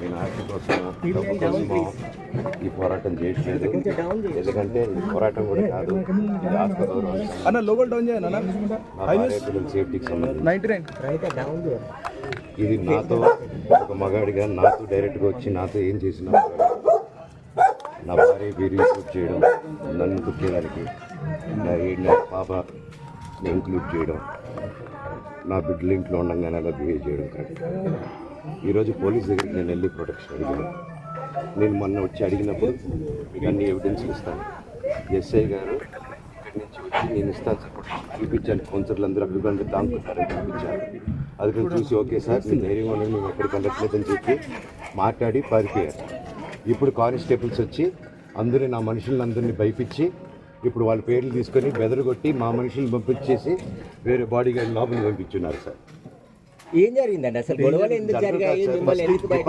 నేను ఆస్తి కోసం ఈ పోరాటం చేయట్లేదు ఎందుకంటే ఈ పోరాటం కూడా కాదు. ఇది సేఫ్టీకి సంబంధించి. ఇది నాతో ఒక మగాడిగా నాతో డైరెక్ట్గా వచ్చి నాతో ఏం చేసినా నా భార్య పేరు ఇంక్లూడ్ చేయడం నన్ను కుట్టేదానికి నా ఏడు నెలల పాప ఇంక్లూడ్ చేయడం నా బిడ్డలు ఇంట్లో ఉండగానే అలా బిహేవ్ చేయడం కరెక్ట్ ఈరోజు పోలీస్ దగ్గరికి నేను వెళ్ళి ప్రొటెక్షన్ అడిగాను. నేను మొన్న వచ్చి అడిగినప్పుడు అన్ని ఎవిడెన్స్ ఇస్తాను. ఎస్ఐ గారు ఇక్కడి నుంచి వచ్చి నేను ఇస్తాను సార్ ప్రొటెక్షన్ చూపించాను. కౌన్సిలర్లు అందరూ అభిప్రాయం దాంకుంటారని చూపించాను అది కూడా చూసి ఓకే సార్ నేను ధైర్యంగా ఉన్నాను మేము ఎక్కడికి వెళ్ళట్లేదని చెప్పి మాట్లాడి పారిపోయారు. ఇప్పుడు కానిస్టేబుల్స్ వచ్చి అందరూ నా మనుషులందరినీ భయపించి ఇప్పుడు వాళ్ళ పేర్లు తీసుకొని బెదరగొట్టి మా మనుషులను పంపించేసి వేరే బాడీ గార్డ్ లోపలికి పంపించున్నారు సార్. ఏం జరిగిందండి? అసలు గొడవలు ఎందుకు జరిగాయి? మిమ్మల్ని ఎందుకు బయట